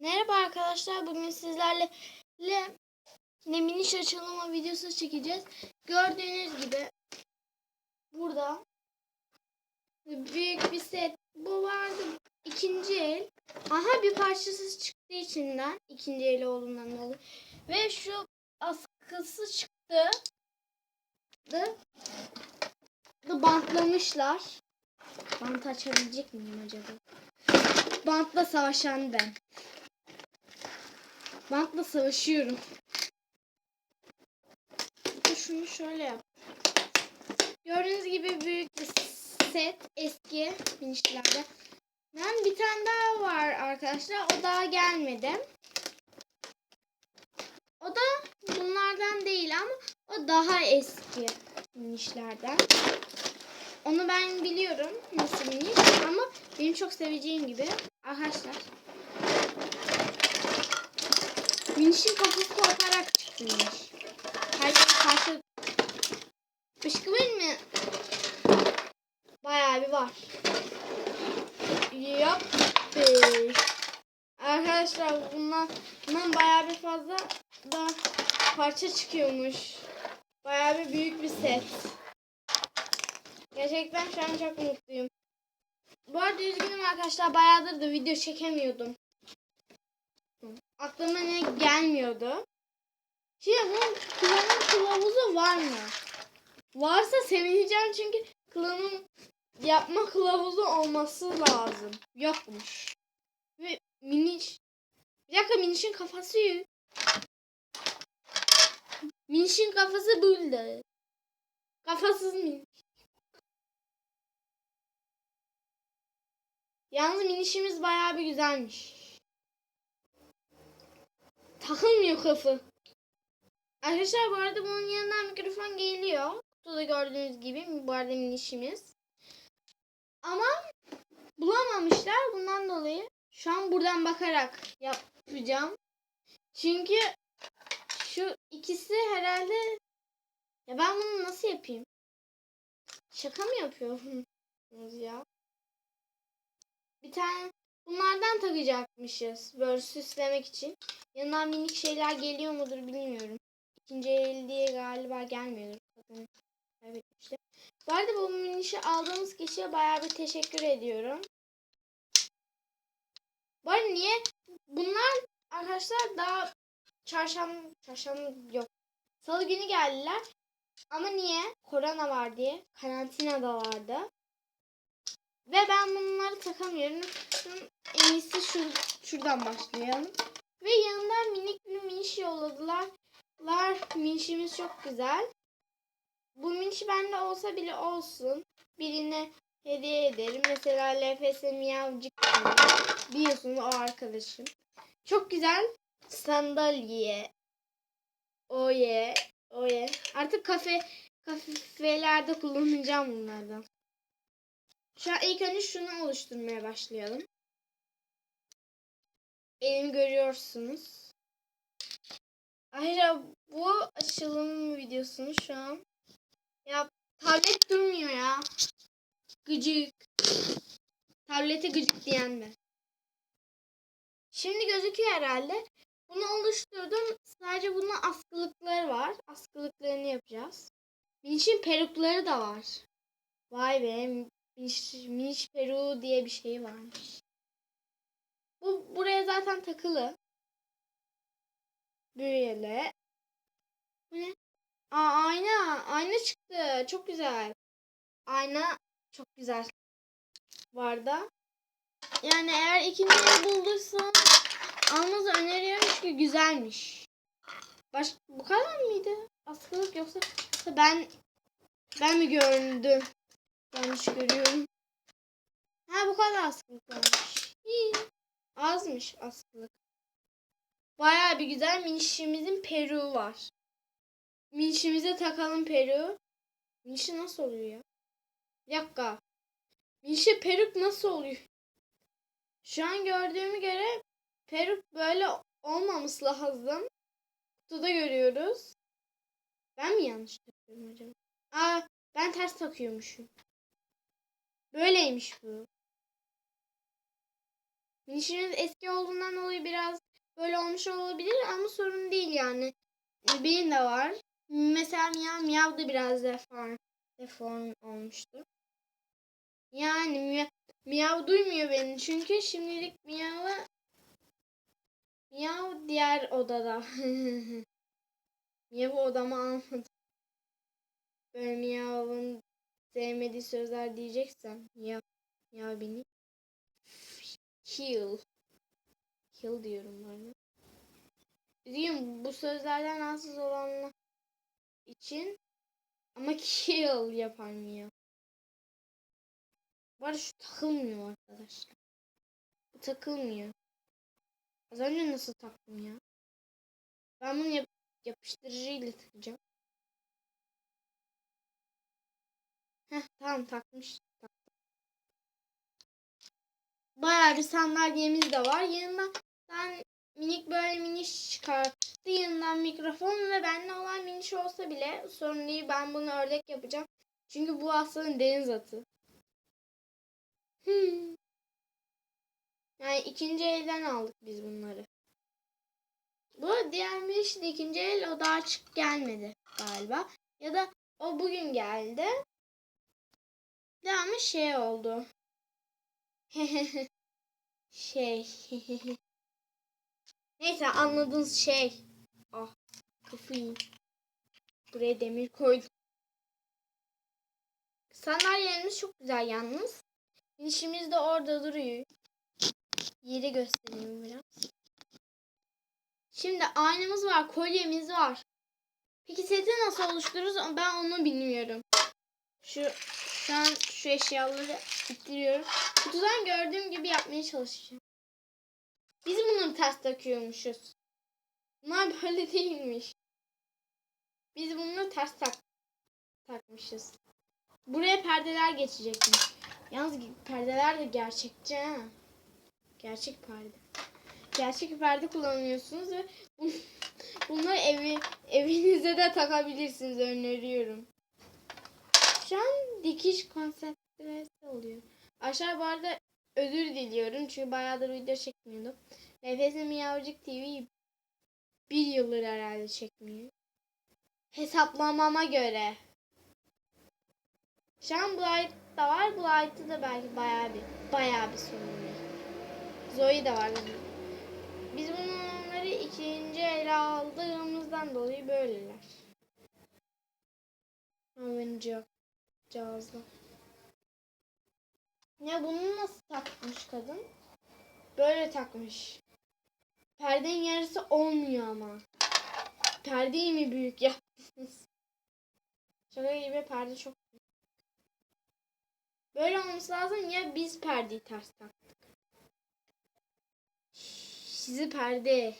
Merhaba arkadaşlar. Bugün sizlerle le, ne miniş açılımı videosu çekeceğiz. Gördüğünüz gibi burada büyük bir set. Bu vardı ikinci el. Aha bir parçası çıktı içinden. İkinci el olduğundan dolayı. Ve şu askısı çıktı. Da, da bantlamışlar. Bant açabilecek miyim acaba? Bantla savaşan ben. Bantla savaşıyorum. Şunu şöyle yap. Gördüğünüz gibi büyük bir set. Eski minişlerde. Ben bir tane daha var arkadaşlar. O daha gelmedi. O da bunlardan değil ama o daha eski minişlerden. Onu ben biliyorum nasıl miniş ama benim çok seveceğim gibi arkadaşlar. Minişin kafası koparak çıkmış. Her şey karşı Fışkı mi? Bayağı bir var. Yapmış. Arkadaşlar bundan, bundan bayağı bir fazla da parça çıkıyormuş. Bayağı bir büyük bir set. Gerçekten şu an çok mutluyum. Bu arada üzgünüm arkadaşlar. Bayağıdır da video çekemiyordum. Aklıma ne gelmiyordu. Şimdi bunun klanın kılavuzu var mı? Varsa sevineceğim çünkü klanın yapma kılavuzu olması lazım. Yokmuş. Ve miniş. Bir dakika minişin kafası yok. Minişin kafası burada. Kafasız miniş. Yalnız minişimiz bayağı bir güzelmiş. Takılmıyor kafı. Arkadaşlar bu arada bunun yanından mikrofon geliyor. Kutuda gördüğünüz gibi bu arada minişimiz. Ama bulamamışlar bundan dolayı. Şu an buradan bakarak yapacağım. Çünkü şu ikisi herhalde ya ben bunu nasıl yapayım? Şaka mı yapıyorsunuz ya? Bir tane bunlardan takacakmışız. Böyle süslemek için. Yanından minik şeyler geliyor mudur bilmiyorum. İkinci el diye galiba gelmiyordur. Kadın kaybetmişti. Bu arada bu minişi aldığımız kişiye bayağı bir teşekkür ediyorum. Bu arada niye? Bunlar arkadaşlar daha çarşamba, çarşamba yok. Salı günü geldiler. Ama niye? Korona var diye. Karantinada vardı. Ve ben bunları takamıyorum. En iyisi şur şuradan başlayalım. Ve yanından minik bir miniş yolladılar. Lar minişimiz çok güzel. Bu miniş bende olsa bile olsun. Birine hediye ederim. Mesela LFS Miyavcık biliyorsunuz o arkadaşım. Çok güzel sandalye. Oye. Oye. Artık kafe kafelerde kullanacağım bunlardan. Şu an ilk önce şunu oluşturmaya başlayalım. Elimi görüyorsunuz. Ayrıca bu açılım videosunu şu an ya tablet durmuyor ya. Gıcık. Tablete gıcık diyen ben. Şimdi gözüküyor herhalde. Bunu oluşturdum. Sadece bunun askılıkları var. Askılıklarını yapacağız. Minişin perukları da var. Vay be. Miniş, miniş peruğu diye bir şey varmış. Bu buraya zaten takılı. Böyle. Bu ne? Aa ayna. Ayna çıktı. Çok güzel. Ayna çok güzel. Var da. Yani eğer ikinciyi bulduysan almanızı öneriyorum çünkü güzelmiş. Baş bu kadar mıydı? Askılık yoksa ben ben mi gördüm? Yanlış görüyorum. Ha bu kadar askılık varmış. Azmış askılık. Baya bir güzel minişimizin peruğu var. Minişimize takalım peruğu. Minişi nasıl oluyor ya? Bir dakika. Minişe peruk nasıl oluyor? Şu an gördüğümü göre peruk böyle olmaması lazım. Kutuda görüyoruz. Ben mi yanlış takıyorum acaba? Aa ben ters takıyormuşum. Böyleymiş bu. Minişimiz eski olduğundan dolayı biraz gelmiş olabilir ama sorun değil yani. Benim de var. Mesela miyav miyav da biraz deform, deform olmuştu. Yani miyav, duymuyor beni çünkü şimdilik miyavı miyav diğer odada. Miyavı odama almadım. Böyle miyavın sevmediği sözler diyeceksem miyav, miyav beni. Kill. Kill diyorum böyle. Diyeyim bu sözlerden rahatsız olanlar için ama kill. Bu arada şu takılmıyor arkadaşlar. Bu takılmıyor. Az önce nasıl taktım ya? Ben bunu yap yapıştırıcıyla takacağım. Heh tamam takmış. Bayağı bir sandalyemiz de var. Yanından ben minik böyle miniş çıkarttı. Yanından mikrofon ve benimle olan miniş olsa bile sorun değil. Ben bunu ördek yapacağım. Çünkü bu aslında deniz atı. Hmm. Yani ikinci elden aldık biz bunları. Bu diğer miniş de ikinci el o daha çık gelmedi galiba. Ya da o bugün geldi. Devamı şey oldu. şey. Neyse anladığınız şey. Ah kafayı. Buraya demir koydum. Sandalyelerimiz çok güzel yalnız. İşimiz de orada duruyor. Yeri göstereyim biraz. Şimdi aynamız var, kolyemiz var. Peki seti nasıl oluştururuz ben onu bilmiyorum. Şu şu an şu eşyaları ittiriyorum. Kutudan gördüğüm gibi yapmaya çalışacağım. Biz bunu ters takıyormuşuz. Bunlar böyle değilmiş. Biz bunu ters tak takmışız. Buraya perdeler geçecekmiş. Yalnız perdeler de gerçekçi ha. Gerçek perde. Gerçek perde kullanıyorsunuz ve bunları evi evinize de takabilirsiniz öneriyorum. An dikiş konsepti oluyor. Aşağı bu arada özür diliyorum çünkü bayağıdır video çekmiyordum. Nefesim Yavrucuk TV bir yıldır herhalde çekmiyor. Hesaplamama göre. Şu an bu ayette var. Ayette de belki bayağı bir bayağı bir sorun var. Zoe de var. Biz bunları ikinci ele aldığımızdan dolayı böyleler. Oyuncak. Cihazda. Ya bunu nasıl takmış kadın? Böyle takmış. Perdenin yarısı olmuyor ama. Perdeyi mi büyük yaptınız? Şaka gibi perde çok büyük. Böyle olması lazım ya biz perdeyi ters taktık. Sizi perde.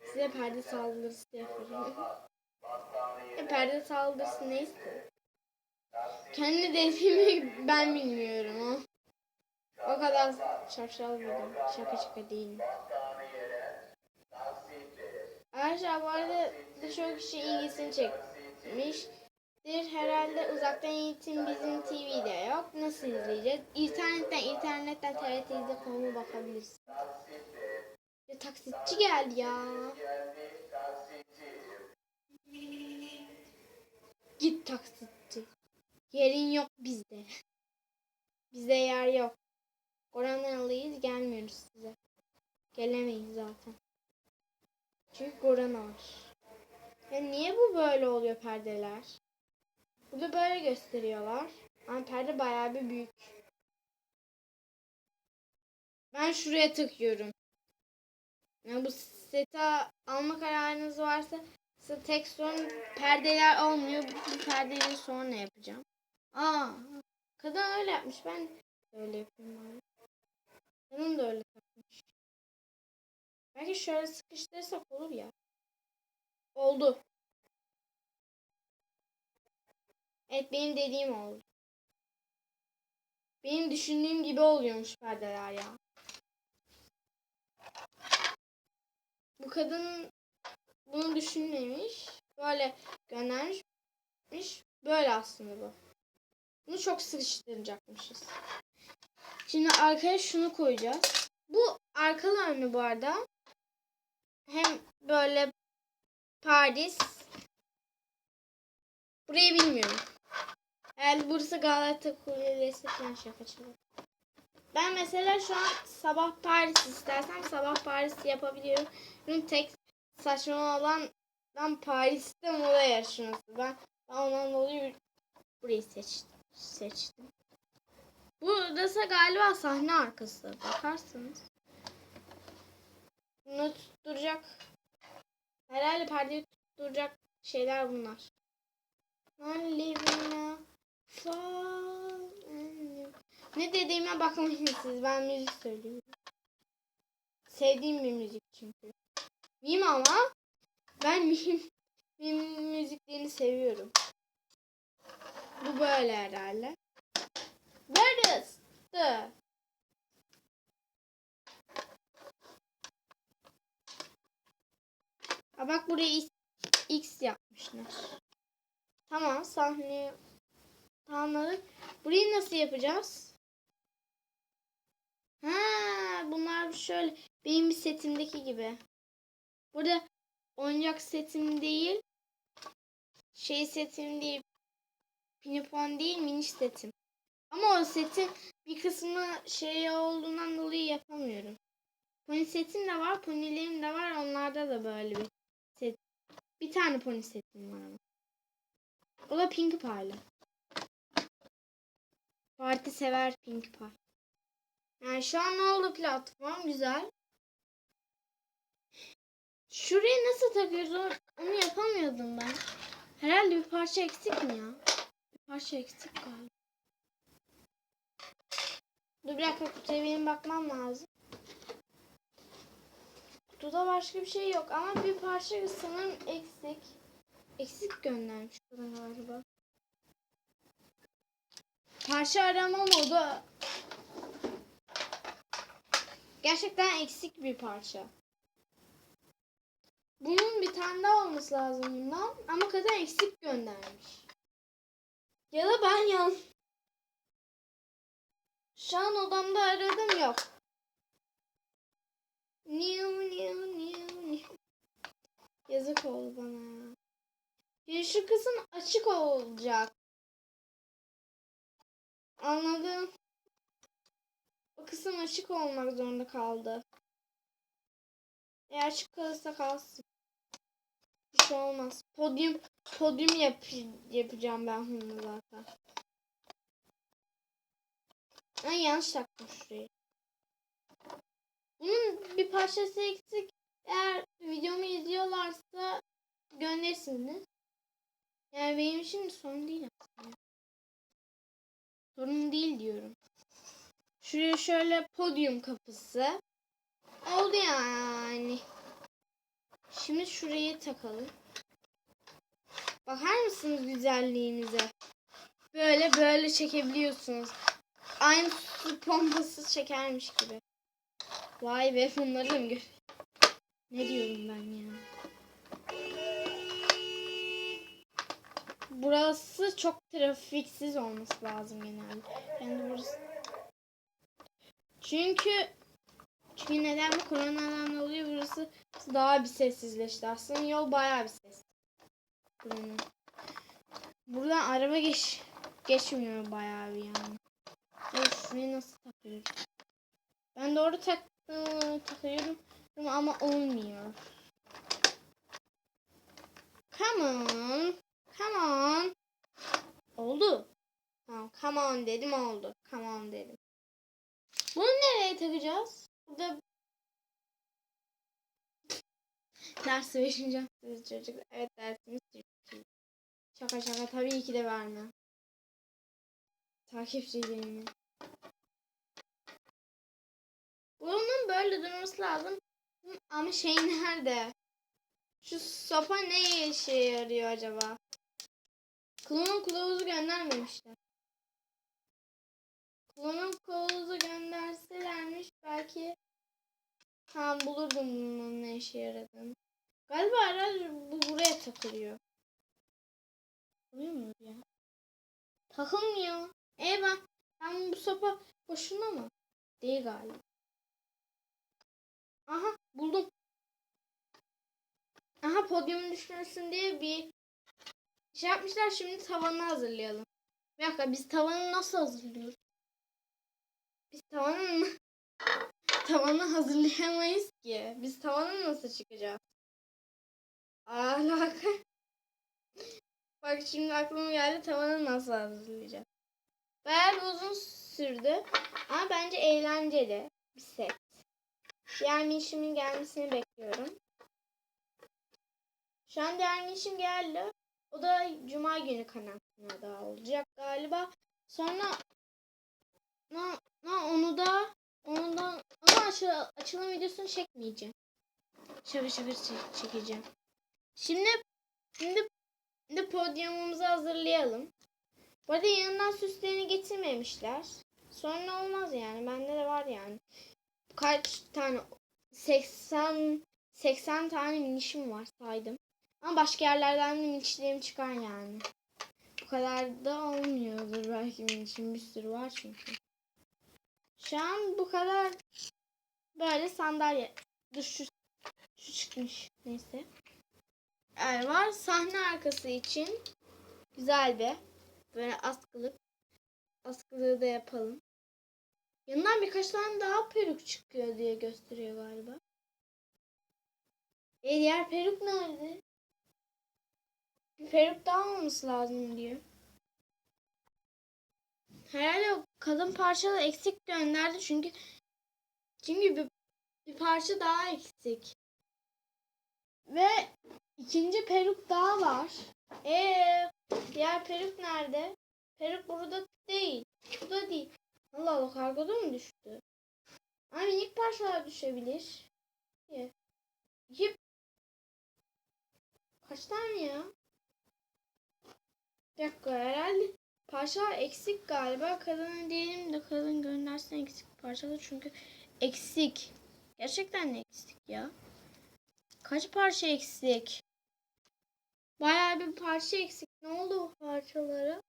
Size perde saldırısı yaparım. e, perde saldırısı neyse. Kendi dediğimi ben bilmiyorum o. O kadar şapşal biriyim. Şaka şaka değilim. Arkadaşlar bu arada birçok kişi ilgisini çekmiştir. Herhalde uzaktan eğitim bizim TV'de yok. Nasıl izleyeceğiz? İnternetten, internetten TRT izle bakabilirsin. Ya taksitçi geldi ya. Git taksitçi. Yerin yok bizde. Bizde yer yok. Goran'dan alayız gelmiyoruz size. Gelemeyiz zaten. Çünkü Goran var. Ya niye bu böyle oluyor perdeler? Burada böyle gösteriyorlar. Ama perde bayağı bir büyük. Ben şuraya takıyorum. Yani bu seti alma kararınız varsa size tek sorun perdeler olmuyor. Bu perdeyi sonra yapacağım. Aa, kadın öyle yapmış. Ben öyle yapayım bari. Kadın da öyle takmış. Belki şöyle sıkıştırırsak olur ya. Oldu. Evet benim dediğim oldu. Benim düşündüğüm gibi oluyormuş perdeler ya. Bu kadın bunu düşünmemiş. Böyle göndermiş. Böyle aslında bu. Bunu çok sıkıştıracakmışız. Şimdi arkaya şunu koyacağız. Bu arkalı önlü bu arada. hem böyle Paris. Burayı bilmiyorum. Eğer burası Galata Kulesi falan şakacı. Ben mesela şu an sabah Paris istersem sabah Paris yapabiliyorum. Tek saçma olan ben Paris'te moda yarışması. Ben, ben ondan dolayı burayı seçtim. Seçtim. Burası galiba sahne arkası. Bakarsınız. Bunu tutturacak. Herhalde perdeyi tutturacak şeyler bunlar. Ne dediğime bakmayın siz. Ben müzik söylüyorum. Sevdiğim bir müzik çünkü. Mim ama ben mim, mim müziklerini seviyorum. Bu böyle herhalde. Neresi? Ha bak buraya X, X yapmışlar. Tamam sahne tamamladık. Burayı nasıl yapacağız? Ha, bunlar şöyle benim setimdeki gibi. Burada oyuncak setim değil. Şey setim değil. Pinipon değil mini setim. Ama o setin bir kısmı şey olduğundan dolayı yapamıyorum. Pony setim de var, ponilerim de var. Onlarda da böyle bir set. Bir tane pony setim var ama. O da Pink Pie'lı. Parti sever Pink Pie. Yani şu an ne oldu platform? Güzel. Şuraya nasıl takıyoruz? Onu yapamıyordum ben. Herhalde bir parça eksik mi ya? Bir parça eksik galiba. Dur bir dakika kutuya benim bakmam lazım. Kutuda başka bir şey yok ama bir parça sanırım eksik. Eksik göndermiş bana galiba. Parça arama modu. Gerçekten eksik bir parça. Bunun bir tane daha olması lazım bundan. Ama kadın eksik göndermiş. Ya da ben yan. Şu an odamda aradım yok. New new new new. Yazık oldu bana ya. Şu kısım açık olacak. Anladım. O kısım açık olmak zorunda kaldı. Eğer açık kalırsa kalsın. Bir şey olmaz. Podyum podyum yap yapacağım ben bunu zaten. Ay yanlış taktım şurayı. Bunun bir parçası eksik. Eğer videomu izliyorlarsa gönderirsiniz. Yani benim için sorun değil aslında. Sorun değil diyorum. Şuraya şöyle podyum kapısı. Oldu yani. Şimdi şurayı takalım. Bakar mısınız güzelliğimize? Böyle böyle çekebiliyorsunuz. Aynı su pompası çekermiş gibi. Vay be bunları da mı gör? Ne diyorum ben ya? Burası çok trafiksiz olması lazım genelde. Yani burası. Çünkü çünkü neden bu koronadan dolayı burası daha bir sessizleşti. Aslında yol bayağı bir ses. Buranın. Buradan araba geç geçmiyor bayağı bir yani. Evet, nasıl takıyorum? Ben doğru tak ıı, takıyorum ama olmuyor. Come on. Come on. Oldu. Tamam, come on dedim oldu. Come on dedim. Bunu nereye takacağız? Burada ders vereceğim siz çocuklar. Evet dersimiz Türkçe. Şaka şaka tabii ki de vermem. Takipçilerimi. Bunun böyle durması lazım. Ama şey nerede? Şu sopa ne işe yarıyor acaba? Klonun kılavuzu göndermemişler. Klonun kılavuzu gönderselermiş belki tam bulurdum bunun ne işe yaradığını. Galiba herhalde bu buraya takılıyor. Takılıyor mu ya? Takılmıyor. E ben, ben bu sopa boşuna mı? Değil galiba. Aha buldum. podyumu düşünsün diye bir şey yapmışlar. Şimdi tavanı hazırlayalım. Bir dakika biz tavanı nasıl hazırlıyoruz? Biz tavanı tavanı hazırlayamayız ki. Biz tavanı nasıl çıkacağız? Alaka. Bak şimdi aklıma geldi tavanı nasıl hazırlayacağız. Bayağı uzun sürdü. Ama bence eğlenceli bir set. Diğer minişimin gelmesini bekliyorum. Şu an diğer minişim geldi. O da cuma günü kanatına olacak galiba. Sonra na, na, onu da ondan ama açı, açılım videosunu çekmeyeceğim. Şaka çek- çekeceğim. Şimdi şimdi şimdi podyumumuzu hazırlayalım. Bu arada yanından süslerini getirmemişler. Sonra olmaz yani. Bende de var yani. Kaç tane 80 80 tane minişim var saydım. Ama başka yerlerden de minişlerim çıkar yani. Bu kadar da olmuyordur belki minişim bir sürü var çünkü. Şu an bu kadar böyle sandalye. Dur şu, şu çıkmış. Neyse. Yani var sahne arkası için güzel bir böyle askılık. Askılığı da yapalım. Yanından birkaç tane daha peruk çıkıyor diye gösteriyor galiba. E diğer peruk nerede? Bir peruk daha olması lazım diyor. Herhalde o kadın parçalı eksik gönderdi çünkü çünkü bir, bir parça daha eksik. Ve ikinci peruk daha var. Ee, diğer peruk nerede? Peruk burada değil. Bu da değil. Allah Allah kargoda mı düştü? Ama minik parçalar düşebilir. İki. İki. Kaç tane ya? Bir dakika herhalde parçalar eksik galiba. Kadına diyelim de kadın göndersin eksik parçalar çünkü eksik. Gerçekten eksik ya. Kaç parça eksik? Bayağı bir parça eksik. Ne oldu o parçalara?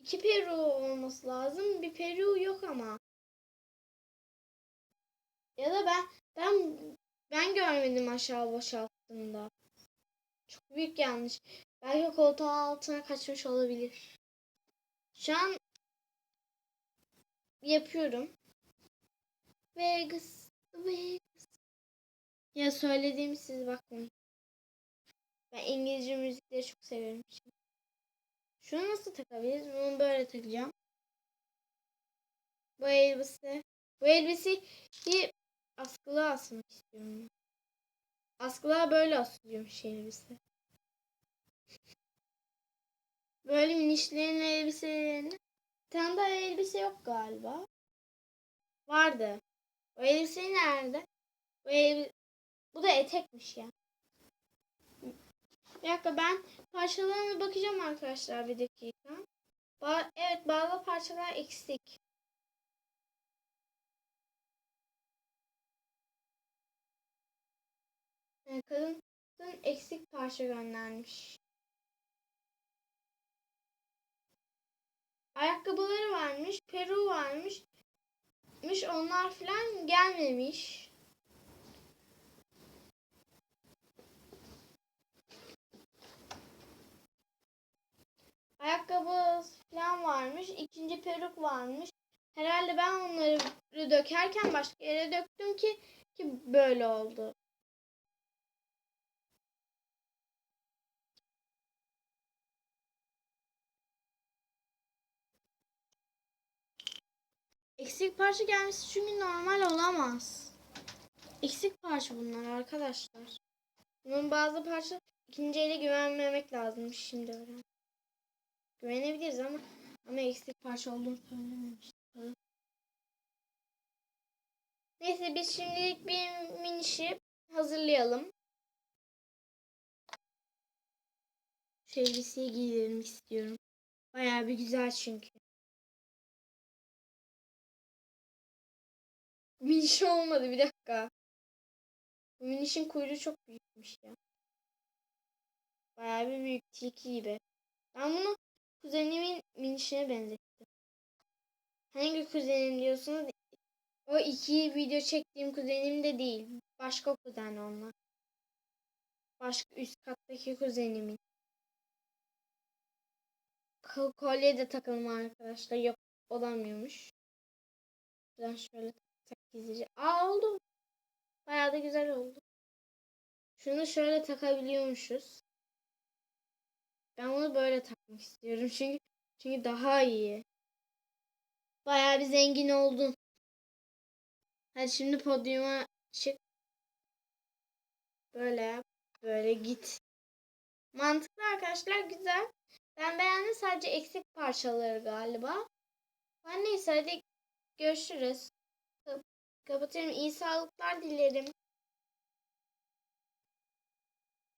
İki peru olması lazım. Bir peru yok ama. Ya da ben ben ben görmedim aşağı boşalttığında. Çok büyük yanlış. Belki koltuğun altına kaçmış olabilir. Şu an yapıyorum. Vegas, Vegas. Ya söylediğim siz bakmayın. Ben İngilizce müzikleri çok severim. Şimdi. Şunu nasıl takabiliriz? Bunu böyle takacağım. Bu elbise. Bu elbiseyi askılığa asmak istiyorum. Askılığa böyle asılıyormuş elbise. Böyle minişlerin elbiselerini. Bir tane elbise yok galiba. Vardı. O elbise nerede? Bu, elbise... Bu da etekmiş ya. Bir dakika ben parçalarına bakacağım arkadaşlar bir dakika. Ba evet bazı parçalar eksik. Yani kadın, kadın eksik parça göndermiş. Ayakkabıları varmış, peru varmış. Onlar falan gelmemiş. Ayakkabı falan varmış. ikinci peruk varmış. Herhalde ben onları dökerken başka yere döktüm ki ki böyle oldu. Eksik parça gelmesi çünkü normal olamaz. Eksik parça bunlar arkadaşlar. Bunun bazı parça ikinci ele güvenmemek lazım şimdi öğren. Güvenebiliriz ama ama eksik parça olduğunu söylememiştim. Neyse biz şimdilik bir minişi hazırlayalım. Şu elbiseyi giydirmek istiyorum. Bayağı bir güzel çünkü. Miniş olmadı bir dakika. Bu minişin kuyruğu çok büyükmüş ya. Bayağı bir büyük tilki gibi. Ben bunu kuzenimin minişine benzettim. Hangi kuzenim diyorsunuz? O iki video çektiğim kuzenim de değil. Başka kuzen onlar. Başka üst kattaki kuzenimin. Kolye de takalım arkadaşlar. Yok olamıyormuş. Ben şöyle gizlice. Aa oldu. Bayağı da güzel oldu. Şunu şöyle takabiliyormuşuz. Ben bunu böyle takmak istiyorum. Çünkü çünkü daha iyi. Bayağı bir zengin oldun. Hadi şimdi podyuma çık. Böyle yap. Böyle git. Mantıklı arkadaşlar güzel. Ben beğendim sadece eksik parçaları galiba. Ben neyse hadi görüşürüz. Kap- Kapatıyorum. İyi sağlıklar dilerim.